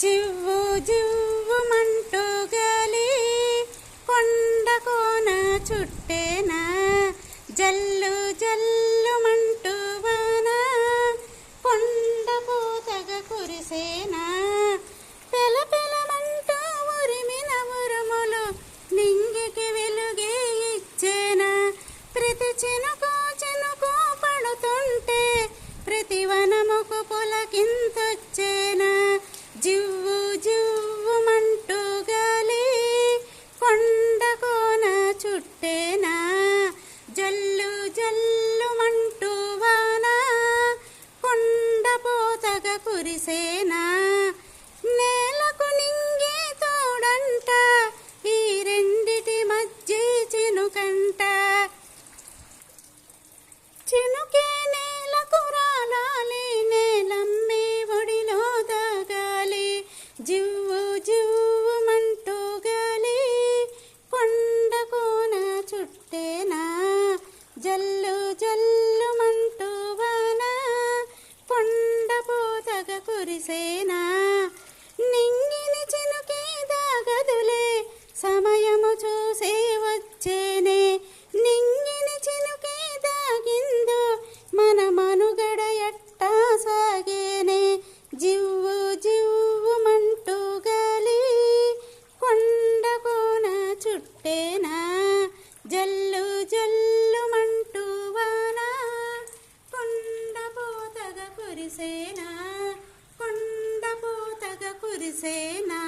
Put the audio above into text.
జివ్వు జివ్వుమంటూ గాలి కొండ కోన చుట్టేనా జల్లు జల్లుమంటూ వాన కొండ పోతగ కురిసేనా పెల పెలమంటూ ఉరిమిన ఉరుములు నింగికి వెలుగే ఇచ్చేనా. ప్రతి చినుకు చినుకు పడుతుంటే ప్రతి వనముకు పులకింతొచ్చేనా జల్లు జల్లు మంటూ వాన? కొండపోతగ కురిసేనా? నేలకు నింగి తోడంట ఈ రెండిటి మధ్య చినుకంట. చినుకే నేలకు రాలాలి నేలమ్మే ఒడిలో తాగాలి జీవ జల్లు జల్లుమంటూ వాన కుండపోతగ కురిసేనా? కుండపోతగ కురిసేనా?